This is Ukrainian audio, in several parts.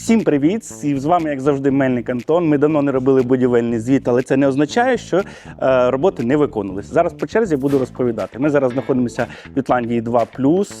Всім привіт! І з вами, як завжди, Мельник Антон. Ми давно не робили будівельний звіт, але це не означає, що е, роботи не виконувалися. Зараз по черзі буду розповідати. Ми зараз знаходимося в Ітландії 2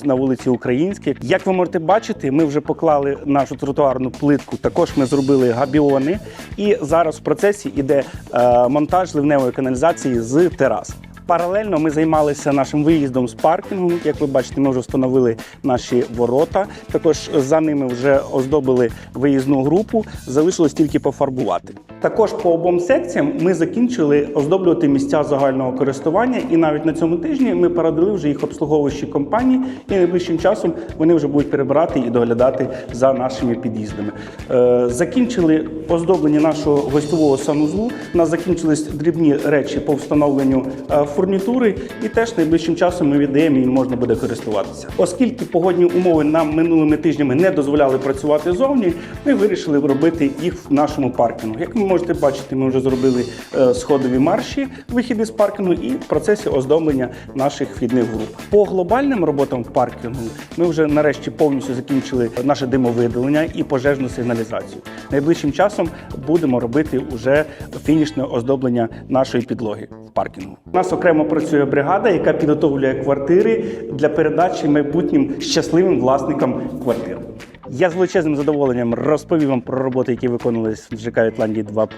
на вулиці Українській. Як ви можете бачити, ми вже поклали нашу тротуарну плитку. Також ми зробили габіони. І зараз в процесі іде е, монтаж ливневої каналізації з терас. Паралельно ми займалися нашим виїздом з паркінгу. Як ви бачите, ми вже встановили наші ворота. Також за ними вже оздобили виїзну групу. Залишилось тільки пофарбувати. Також по обом секціям ми закінчили оздоблювати місця загального користування, і навіть на цьому тижні ми передали вже їх обслуговуючі компанії, і найближчим часом вони вже будуть перебирати і доглядати за нашими під'їздами. Е, закінчили оздоблення нашого гостьового санузлу. У нас закінчились дрібні речі по встановленню е, фурнітури, і теж найближчим часом ми віддаємо і можна буде користуватися. Оскільки погодні умови нам минулими тижнями не дозволяли працювати зовні, ми вирішили робити їх в нашому паркінгу. Як ви можете бачити, ми вже зробили е, сходові марші, вихіди з паркінгу і в процесі оздоблення наших вхідних груп. По глобальним роботам в паркінгу ми вже нарешті повністю закінчили наше димовидалення і пожежну сигналізацію. Найближчим часом будемо робити уже фінішне оздоблення нашої підлоги в паркінгу. У нас окремо працює бригада, яка підготовлює квартири для передачі майбутнім щасливим власникам квартир. Я з величезним задоволенням розповів вам про роботи, які виконувалися в ЖК Вітландії 2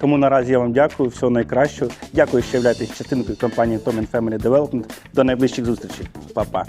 Тому наразі я вам дякую, всього найкращого. Дякую, що являєтесь частинкою компанії Tom Family Development. До найближчих зустрічей. Па-па.